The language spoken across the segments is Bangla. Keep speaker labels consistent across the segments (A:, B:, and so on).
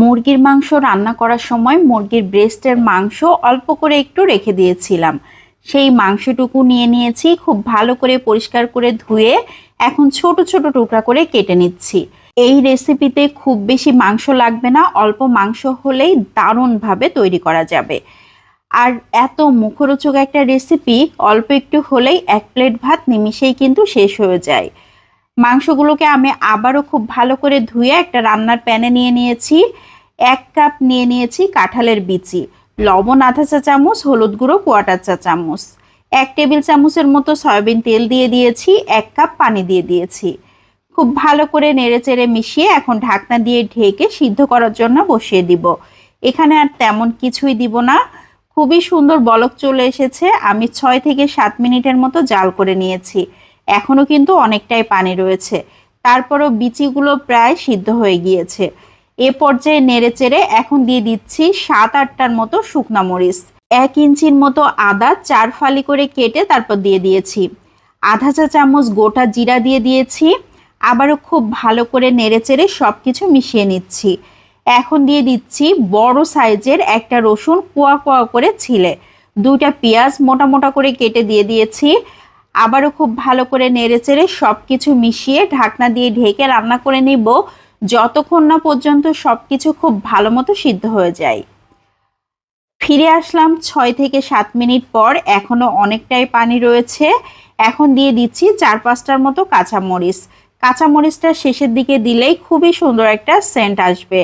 A: মুরগির মাংস রান্না করার সময় মুরগির ব্রেস্টের মাংস অল্প করে একটু রেখে দিয়েছিলাম। সেই মাংসটুকু নিয়ে নিয়েছি, খুব ভালো করে পরিষ্কার করে ধুয়ে এখন ছোট ছোট টুকরা করে কেটে নিচ্ছি। এই রেসিপিতে খুব বেশি মাংস লাগবে না, অল্প মাংস হলেই দারুণভাবে তৈরি করা যাবে। আর এত মুখরোচক একটা রেসিপি অল্প একটু হলেই এক প্লেট ভাত নিমিষেই কিন্তু শেষ হয়ে যায়। মাংসগুলোকে আমি আবারও খুব ভালো করে ধুয়ে একটা রান্নার প্যানে নিয়ে নিয়েছি। এক কাপ নিয়ে নিয়েছি কাঁঠালের বিচি, লবণ আধা চা চামচ, হলুদ গুঁড়ো, কোয়াটার চা চামচ, এক টেবিল চামচের মতো সয়াবিন তেল দিয়ে দিয়েছি, এক কাপ পানি দিয়ে দিয়েছি। খুব ভালো করে নেড়েচেড়ে মিশিয়ে এখন ঢাকনা দিয়ে ঢেকে সিদ্ধ করার জন্য বসিয়ে দিব। এখানে আর তেমন কিছুই দিব না। খুবই সুন্দর বলক চলে এসেছে। আমি ছয় থেকে সাত মিনিটের মতো জাল করে নিয়েছি। এখনও কিন্তু অনেকটাই পানি রয়েছে। তারপরও বিচিগুলো প্রায় সিদ্ধ হয়ে গিয়েছে। এ পর্যায়ে নেড়ে চেড়ে এখন দিয়ে দিচ্ছি সাত আটটার মতো শুকনা মরিচ। এক ইঞ্চির মতো আদা চার ফালি করে কেটে তারপর দিয়ে দিয়েছি। আধা চা চামচ গোটা জিরা দিয়ে দিয়েছি। আবারও খুব ভালো করে নেড়ে চেড়ে সব কিছু মিশিয়ে নিচ্ছি। এখন দিয়ে দিচ্ছি বড় সাইজের একটা রসুন কোয়া কোয়া করে ছিলে। দুইটা পেঁয়াজ মোটা মোটা করে কেটে দিয়ে দিয়েছি। আবারও খুব ভালো করে নেড়ে চেড়ে সব কিছু মিশিয়ে ঢাকনা দিয়ে ঢেকে রান্না করে নিব। যতক্ষণ না পর্যন্ত সব কিছু খুব ভালো মতো সিদ্ধ হয়ে যায়। ফিরে আসলাম ছয় থেকে সাত মিনিট পর। এখনও অনেকটাই পানি রয়েছে। এখন দিয়ে দিচ্ছি চার পাঁচটার মতো কাঁচামরিচ। কাঁচামরিচটা শেষের দিকে দিলেই খুবই সুন্দর একটা সেন্ট আসবে।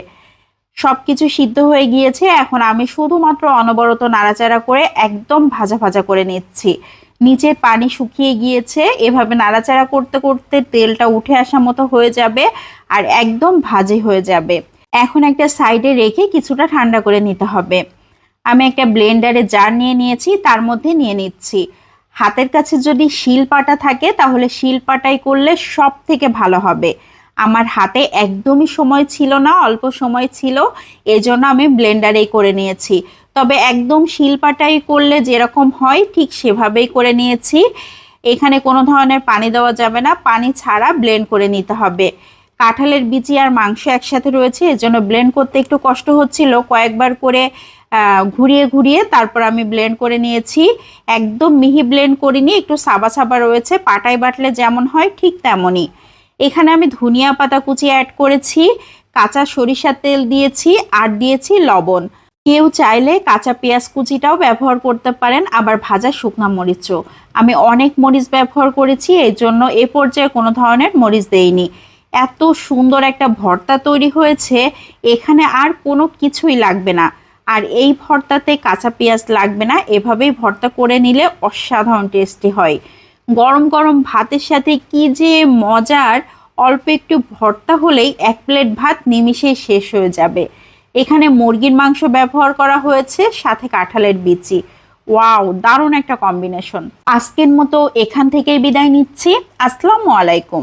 A: সব কিছু সিদ্ধ হয়ে গিয়েছে। এখন আমি শুধুমাত্র অনবরত নাড়াচাড়া করে একদম ভাজা ভাজা করে নিচ্ছি। নিচে পানি শুকিয়ে গিয়েছে। এভাবে নাড়াচাড়া করতে করতে তেলটা উঠে আসা মতো হয়ে যাবে আর একদম ভাজে হয়ে যাবে। এখন একটা সাইডে রেখে কিছুটা ঠান্ডা করে নিতে হবে। আমি একটা ব্লেন্ডারে জার নিয়ে নিয়েছি, তার মধ্যে নিয়ে নিচ্ছি। হাতের কাছে যদি শিল পাটা থাকে, তাহলে শিল পাটাই করলে সব থেকে ভালো হবে। আমার হাতে একদমই সময় ছিল না, অল্প সময় ছিল, এজন্য আমি ব্লেন্ডারেই করে নিয়েছি। তবে একদম শিলপাটাই করলে যেরকম হয়, ঠিক সেভাবেই করে নিয়েছি। এখানে কোনো ধরনের পানি দেওয়া যাবে না, পানি ছাড়া ব্লেন্ড করে নিতে হবে। কাঁঠালের বিচি আর মাংস একসাথে রয়েছে, এজন্য ব্লেন্ড করতে একটু কষ্ট হচ্ছিল। কয়েকবার করে ঘুরিয়ে ঘুরিয়ে তারপর আমি ব্লেন্ড করে নিয়েছি। একদম মিহি ব্লেন্ড করিনি, একটু সাবা সাবা রয়েছে, পাটায় বাটলে যেমন হয় ঠিক তেমনই। এখানে আমি ধনিয়া পাতা কুচি অ্যাড করেছি, কাঁচা সরিষার তেল দিয়েছি, আর দিয়েছি লবণ। কেউ চাইলে কাঁচা পেঁয়াজ কুচিটাও ব্যবহার করতে পারেন, আবার ভাজা শুকনা মরিচও। আমি অনেক মরিচ ব্যবহার করেছি এই জন্য এ পর্যায়ে কোনো ধরনের মরিচ দেইনি। এত সুন্দর একটা ভর্তা তৈরি হয়েছে, এখানে আর কোনো কিছুই লাগবে না। আর এই ভর্তাতে কাঁচা পেঁয়াজ লাগবে না, এভাবেই ভর্তা করে নিলে অসাধারণ টেস্টি হয়। গরম গরম ভাতের সাথে কি যে মজার, অল্প একটু ভর্তা হলেই এক প্লেট ভাত নিমিশে শেষ হয়ে যাবে। এখানে মুরগির মাংস ব্যবহার করা হয়েছে, সাথে কাঁঠালের বিচি। ওয়াও, দারুণ একটা কম্বিনেশন। আজকের মতো এখান থেকেই বিদায় নিচ্ছি। আসসালামু আলাইকুম।